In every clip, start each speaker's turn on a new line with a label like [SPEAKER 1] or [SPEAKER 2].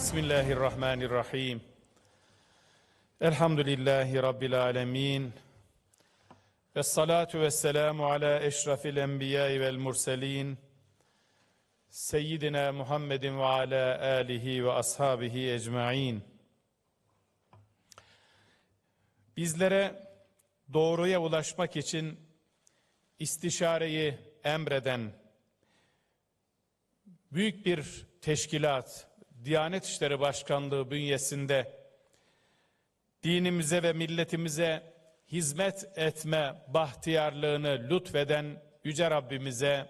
[SPEAKER 1] Bismillahirrahmanirrahim. Elhamdülillahi Rabbil alemin. Ve salatu ve selamu ala eşrafil enbiyai vel murselin. Seyyidina Muhammedin ve ala alihi ve ashabihi ecmain. Bizlere doğruya ulaşmak için istişareyi emreden büyük bir teşkilat, Diyanet İşleri Başkanlığı bünyesinde dinimize ve milletimize hizmet etme bahtiyarlığını lütfeden Yüce Rabbimize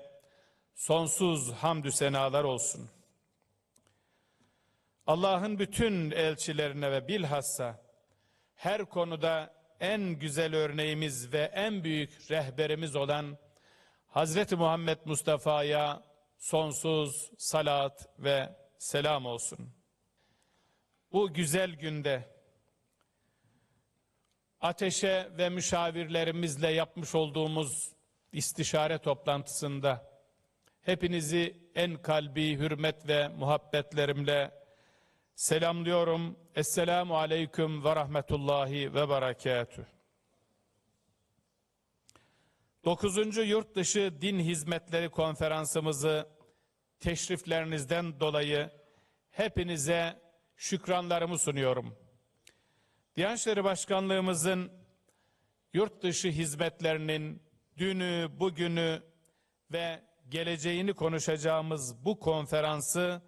[SPEAKER 1] sonsuz hamdü senalar olsun. Allah'ın bütün elçilerine ve bilhassa her konuda en güzel örneğimiz ve en büyük rehberimiz olan Hazreti Muhammed Mustafa'ya sonsuz salat ve selam olsun. Bu güzel günde ateşe ve müşavirlerimizle yapmış olduğumuz istişare toplantısında hepinizi en kalbi hürmet ve muhabbetlerimle selamlıyorum. Esselamu aleyküm ve rahmetullahi ve berekatüh. 9. Yurt Dışı Din Hizmetleri Konferansımızı teşriflerinizden dolayı hepinize şükranlarımı sunuyorum. Diyanet İşleri Başkanlığımızın yurt dışı hizmetlerinin dünü, bugünü ve geleceğini konuşacağımız bu konferansı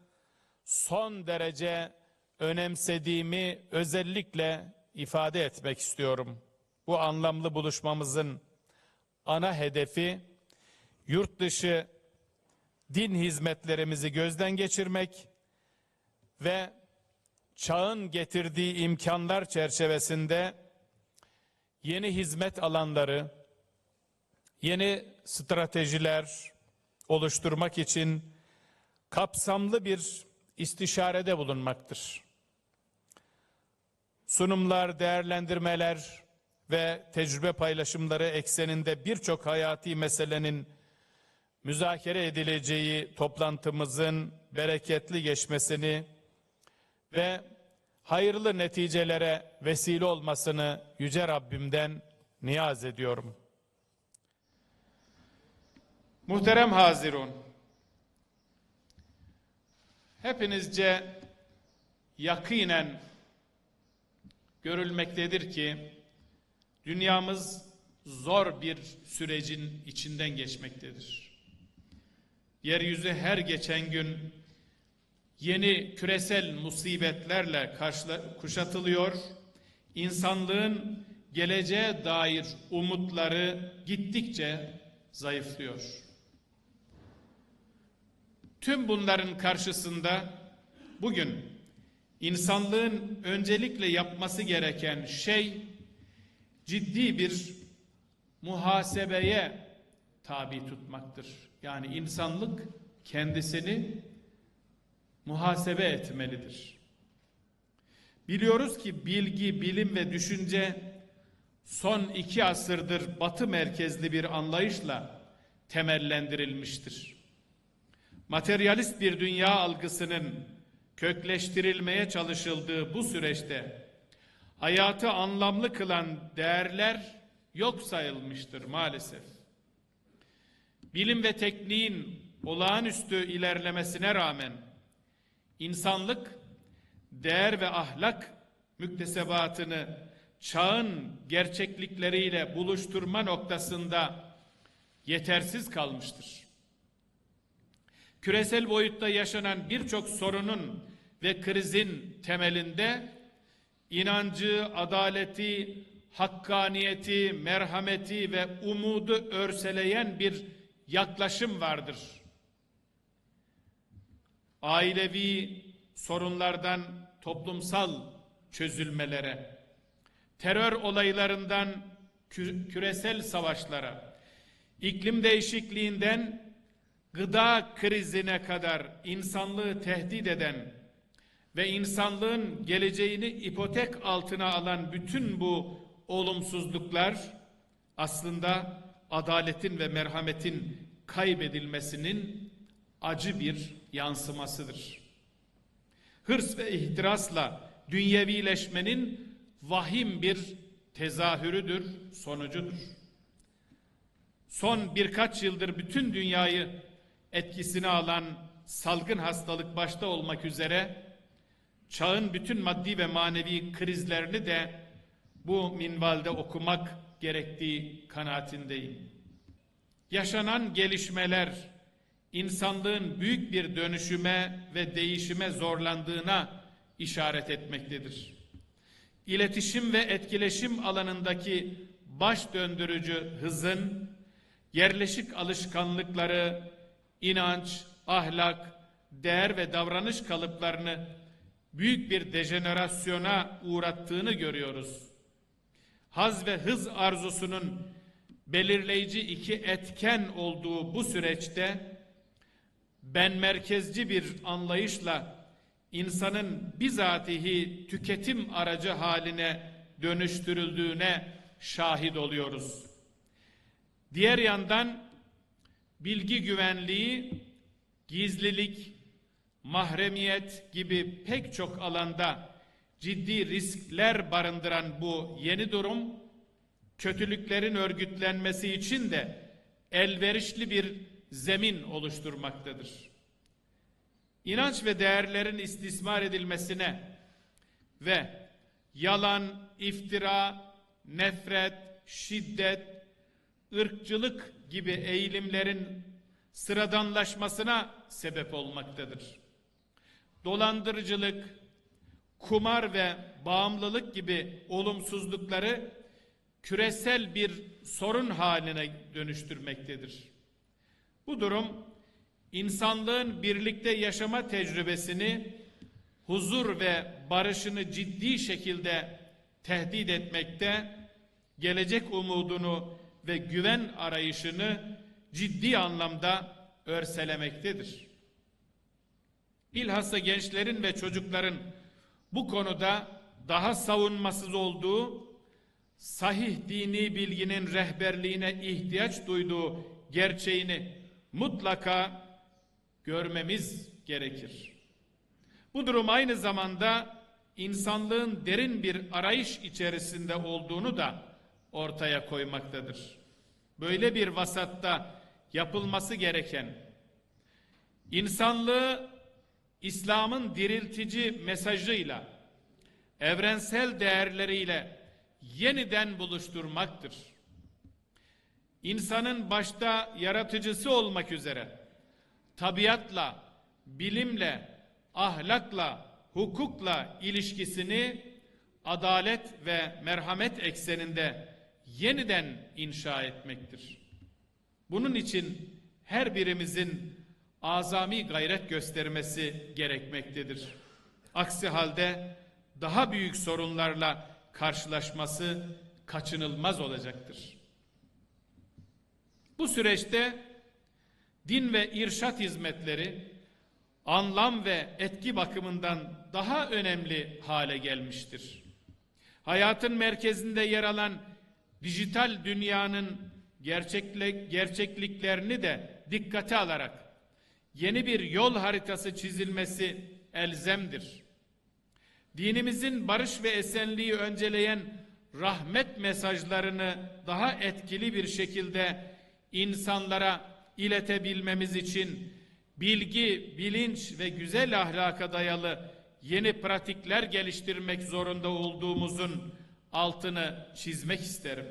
[SPEAKER 1] son derece önemsediğimi özellikle ifade etmek istiyorum. Bu anlamlı buluşmamızın ana hedefi yurt dışı din hizmetlerimizi gözden geçirmek ve çağın getirdiği imkanlar çerçevesinde yeni hizmet alanları, yeni stratejiler oluşturmak için kapsamlı bir istişarede bulunmaktır. Sunumlar, değerlendirmeler ve tecrübe paylaşımları ekseninde birçok hayati meselenin müzakere edileceği toplantımızın bereketli geçmesini ve hayırlı neticelere vesile olmasını Yüce Rabbimden niyaz ediyorum. Muhterem Hazirun, hepinizce yakinen görülmektedir ki dünyamız zor bir sürecin içinden geçmektedir. Yeryüzü her geçen gün yeni küresel musibetlerle kuşatılıyor. İnsanlığın geleceğe dair umutları gittikçe zayıflıyor. Tüm bunların karşısında bugün insanlığın öncelikle yapması gereken şey ciddi bir muhasebeye tabi tutmaktır. Yani insanlık kendisini muhasebe etmelidir. Biliyoruz ki bilgi, bilim ve düşünce son iki asırdır batı merkezli bir anlayışla temellendirilmiştir. Materyalist bir dünya algısının kökleştirilmeye çalışıldığı bu süreçte hayatı anlamlı kılan değerler yok sayılmıştır maalesef. Bilim ve tekniğin olağanüstü ilerlemesine rağmen insanlık değer ve ahlak müktesebatını çağın gerçeklikleriyle buluşturma noktasında yetersiz kalmıştır. Küresel boyutta yaşanan birçok sorunun ve krizin temelinde inancı, adaleti, hakkaniyeti, merhameti ve umudu örseleyen bir yaklaşım vardır. Ailevi sorunlardan toplumsal çözülmelere, terör olaylarından kü küresel savaşlara, iklim değişikliğinden gıda krizine kadar insanlığı tehdit eden ve insanlığın geleceğini ipotek altına alan bütün bu olumsuzluklar aslında adaletin ve merhametin kaybedilmesinin acı bir yansımasıdır. hırs ve ihtirasla dünyevileşmenin vahim bir tezahürüdür, sonucudur. Son birkaç yıldır bütün dünyayı etkisine alan salgın hastalık başta olmak üzere çağın bütün maddi ve manevi krizlerini de bu minvalde okumak gerektiği kanaatindeyim. Yaşanan gelişmeler insanlığın büyük bir dönüşüme ve değişime zorlandığına işaret etmektedir. İletişim ve etkileşim alanındaki baş döndürücü hızın yerleşik alışkanlıkları, inanç, ahlak, değer ve davranış kalıplarını büyük bir dejenerasyona uğrattığını görüyoruz. Haz ve hız arzusunun belirleyici iki etken olduğu bu süreçte ben merkezci bir anlayışla insanın bizatihi tüketim aracı haline dönüştürüldüğüne şahit oluyoruz. Diğer yandan bilgi güvenliği, gizlilik, mahremiyet gibi pek çok alanda ciddi riskler barındıran bu yeni durum kötülüklerin örgütlenmesi için de elverişli bir zemin oluşturmaktadır. İnanç ve değerlerin istismar edilmesine ve yalan, iftira, nefret, şiddet, ırkçılık gibi eğilimlerin sıradanlaşmasına sebep olmaktadır. Dolandırıcılık, kumar ve bağımlılık gibi olumsuzlukları küresel bir sorun haline dönüştürmektedir. Bu durum insanlığın birlikte yaşama tecrübesini, huzur ve barışını ciddi şekilde tehdit etmekte, gelecek umudunu ve güven arayışını ciddi anlamda örselemektedir. Bilhassa gençlerin ve çocukların bu konuda daha savunmasız olduğu, sahih dini bilginin rehberliğine ihtiyaç duyduğu gerçeğini mutlaka görmemiz gerekir. Bu durum aynı zamanda insanlığın derin bir arayış içerisinde olduğunu da ortaya koymaktadır. Böyle bir vasatta yapılması gereken insanlığı İslam'ın diriltici mesajıyla evrensel değerleriyle yeniden buluşturmaktır. İnsanın başta yaratıcısı olmak üzere tabiatla, bilimle, ahlakla, hukukla ilişkisini adalet ve merhamet ekseninde yeniden inşa etmektir. Bunun için her birimizin azami gayret göstermesi gerekmektedir. Aksi halde daha büyük sorunlarla karşılaşması kaçınılmaz olacaktır. Bu süreçte din ve irşat hizmetleri anlam ve etki bakımından daha önemli hale gelmiştir. Hayatın merkezinde yer alan dijital dünyanın gerçeklik, gerçekliklerini de dikkate alarak yeni bir yol haritası çizilmesi elzemdir. Dinimizin barış ve esenliği önceleyen rahmet mesajlarını daha etkili bir şekilde insanlara iletebilmemiz için bilgi, bilinç ve güzel ahlaka dayalı yeni pratikler geliştirmek zorunda olduğumuzun altını çizmek isterim.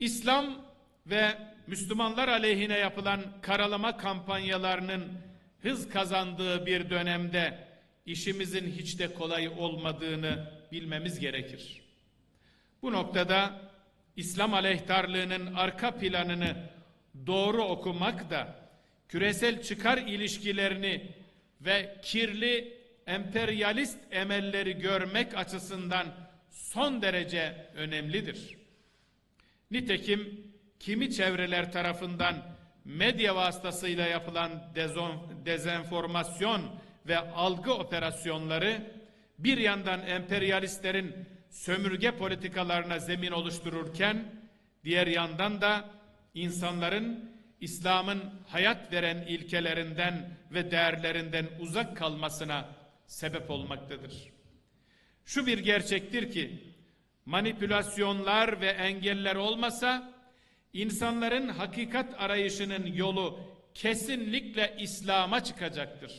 [SPEAKER 1] İslam ve Müslümanlar aleyhine yapılan karalama kampanyalarının hız kazandığı bir dönemde işimizin hiç de kolay olmadığını bilmemiz gerekir. Bu noktada İslam aleyhtarlığının arka planını doğru okumak da küresel çıkar ilişkilerini ve kirli emperyalist emelleri görmek açısından son derece önemlidir. Nitekim kimi çevreler tarafından medya vasıtasıyla yapılan dezon, dezenformasyon ve algı operasyonları bir yandan emperyalistlerin sömürge politikalarına zemin oluştururken diğer yandan da insanların İslam'ın hayat veren ilkelerinden ve değerlerinden uzak kalmasına sebep olmaktadır. Şu bir gerçektir ki manipülasyonlar ve engeller olmasa insanların hakikat arayışının yolu kesinlikle İslam'a çıkacaktır.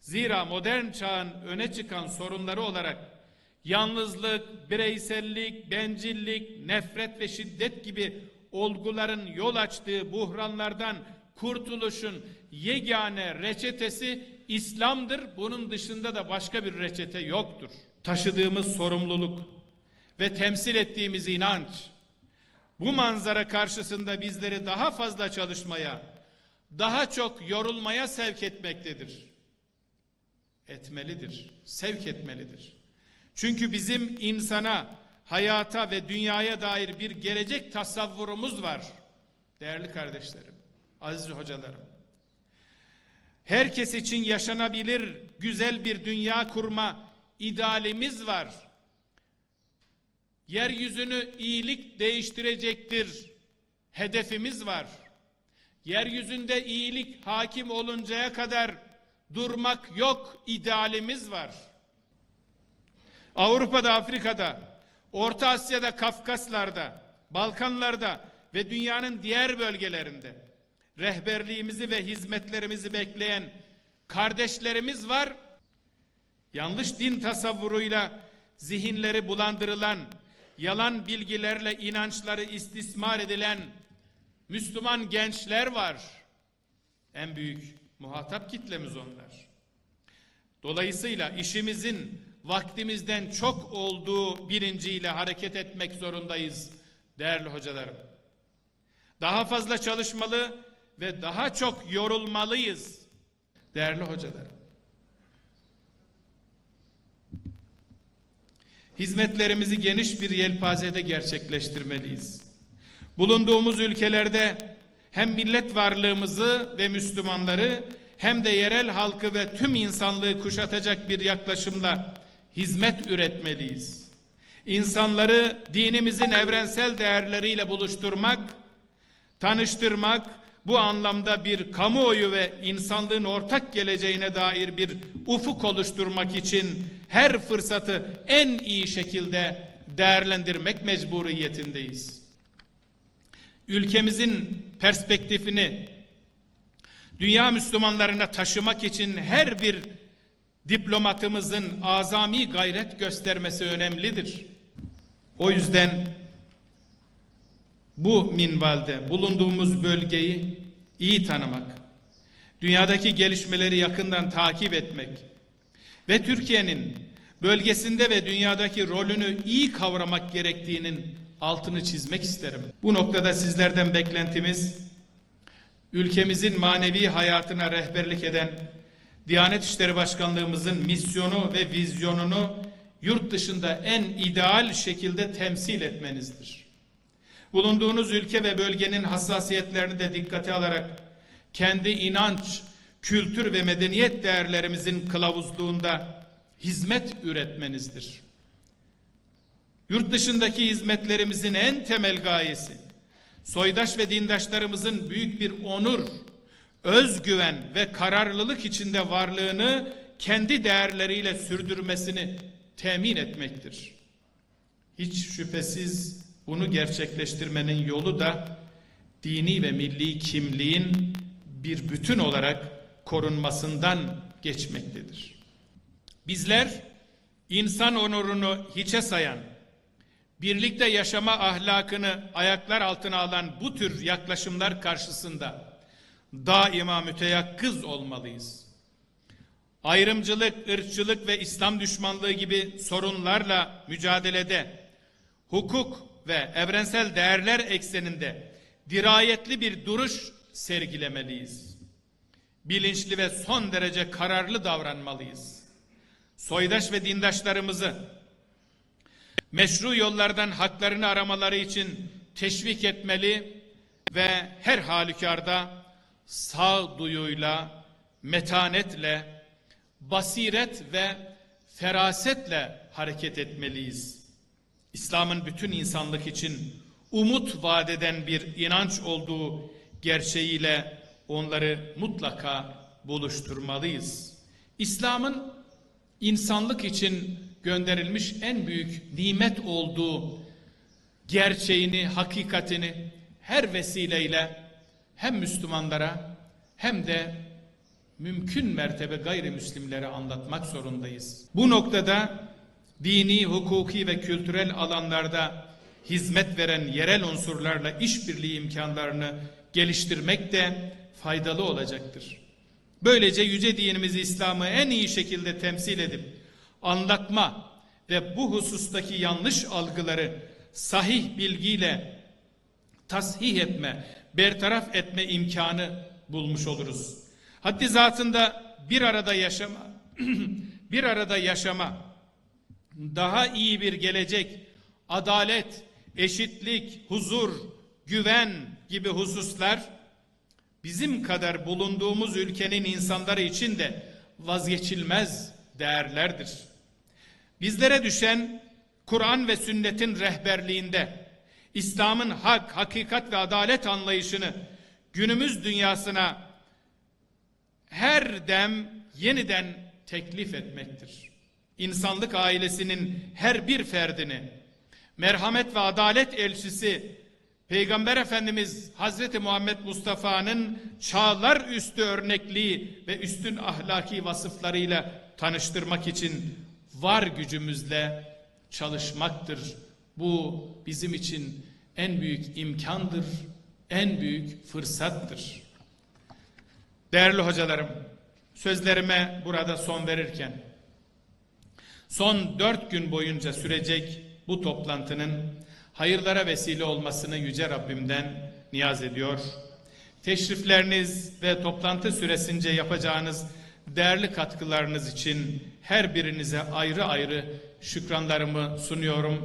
[SPEAKER 1] Zira modern çağın öne çıkan sorunları olarak yalnızlık, bireysellik, bencillik, nefret ve şiddet gibi olguların yol açtığı buhranlardan kurtuluşun yegane reçetesi İslam'dır. Bunun dışında da başka bir reçete yoktur. Taşıdığımız sorumluluk ve temsil ettiğimiz inanç bu manzara karşısında bizleri daha fazla çalışmaya, daha çok yorulmaya sevk etmektedir. Etmelidir, sevk etmelidir. Çünkü bizim insana, hayata ve dünyaya dair bir gelecek tasavvurumuz var. Değerli kardeşlerim, aziz hocalarım. Herkes için yaşanabilir, güzel bir dünya kurma idealimiz var. Yeryüzünü iyilik değiştirecektir. Hedefimiz var. Yeryüzünde iyilik hakim oluncaya kadar durmak yok idealimiz var. Avrupa'da, Afrika'da, Orta Asya'da, Kafkaslar'da, Balkanlar'da ve dünyanın diğer bölgelerinde rehberliğimizi ve hizmetlerimizi bekleyen kardeşlerimiz var. Yanlış din tasavvuruyla zihinleri bulandırılan, yalan bilgilerle inançları istismar edilen Müslüman gençler var. En büyük muhatap kitlemiz onlar. Dolayısıyla işimizin vaktimizden çok olduğu bilinciyle hareket etmek zorundayız değerli hocalarım. Daha fazla çalışmalı ve daha çok yorulmalıyız değerli hocalarım. Hizmetlerimizi geniş bir yelpazede gerçekleştirmeliyiz. Bulunduğumuz ülkelerde hem millet varlığımızı ve Müslümanları hem de yerel halkı ve tüm insanlığı kuşatacak bir yaklaşımla hizmet üretmeliyiz. İnsanları dinimizin evrensel değerleriyle buluşturmak, tanıştırmak, bu anlamda bir kamuoyu ve insanlığın ortak geleceğine dair bir ufuk oluşturmak için her fırsatı en iyi şekilde değerlendirmek mecburiyetindeyiz. Ülkemizin perspektifini dünya Müslümanlarına taşımak için her bir diplomatımızın azami gayret göstermesi önemlidir. O yüzden bu minvalde bulunduğumuz bölgeyi iyi tanımak, dünyadaki gelişmeleri yakından takip etmek ve Türkiye'nin bölgesinde ve dünyadaki rolünü iyi kavramak gerektiğinin altını çizmek isterim. Bu noktada sizlerden beklentimiz ülkemizin manevi hayatına rehberlik eden Diyanet İşleri Başkanlığımızın misyonu ve vizyonunu yurt dışında en ideal şekilde temsil etmenizdir. Bulunduğunuz ülke ve bölgenin hassasiyetlerini de dikkate alarak kendi inanç, kültür ve medeniyet değerlerimizin kılavuzluğunda hizmet üretmenizdir. Yurt dışındaki hizmetlerimizin en temel gayesi soydaş ve dindaşlarımızın büyük bir onur, özgüven ve kararlılık içinde varlığını kendi değerleriyle sürdürmesini temin etmektir. Hiç şüphesiz bunu gerçekleştirmenin yolu da dini ve milli kimliğin bir bütün olarak korunmasından geçmektedir. Bizler insan onurunu hiçe sayan, birlikte yaşama ahlakını ayaklar altına alan bu tür yaklaşımlar karşısında daima müteyakkız olmalıyız. Ayrımcılık, ırkçılık ve İslam düşmanlığı gibi sorunlarla mücadelede hukuk ve evrensel değerler ekseninde dirayetli bir duruş sergilemeliyiz. Bilinçli ve son derece kararlı davranmalıyız. Soydaş ve dindaşlarımızı meşru yollardan haklarını aramaları için teşvik etmeli ve her halükarda sağduyuyla, metanetle, basiret ve ferasetle hareket etmeliyiz. İslam'ın bütün insanlık için umut vadeden bir inanç olduğu gerçeğiyle onları mutlaka buluşturmalıyız. İslam'ın insanlık için gönderilmiş en büyük nimet olduğu gerçeğini, hakikatini her vesileyle hem Müslümanlara hem de mümkün mertebe gayrimüslimlere anlatmak zorundayız. Bu noktada dini, hukuki ve kültürel alanlarda hizmet veren yerel unsurlarla işbirliği imkanlarını geliştirmek de faydalı olacaktır. Böylece yüce dinimiz İslam'ı en iyi şekilde temsil edip anlatma ve bu husustaki yanlış algıları sahih bilgiyle tasih etme, bertaraf etme imkanı bulmuş oluruz. Haddi zatında bir arada yaşama, bir arada yaşama, daha iyi bir gelecek, adalet, eşitlik, huzur, güven gibi hususlar bizim kadar bulunduğumuz ülkenin insanları için de vazgeçilmez değerlerdir. Bizlere düşen Kur'an ve sünnetin rehberliğinde İslam'ın hak, hakikat ve adalet anlayışını günümüz dünyasına her dem yeniden teklif etmektir. İnsanlık ailesinin her bir ferdini merhamet ve adalet elçisi Peygamber Efendimiz Hazreti Muhammed Mustafa'nın çağlar üstü örnekliği ve üstün ahlaki vasıflarıyla tanıştırmak için var gücümüzle çalışmaktır. Bu bizim için en büyük imkandır, en büyük fırsattır. Değerli hocalarım, sözlerime burada son verirken, son dört gün boyunca sürecek bu toplantının hayırlara vesile olmasını Yüce Rabbimden niyaz ediyor. Teşrifleriniz ve toplantı süresince yapacağınız değerli katkılarınız için her birinize ayrı ayrı şükranlarımı sunuyorum.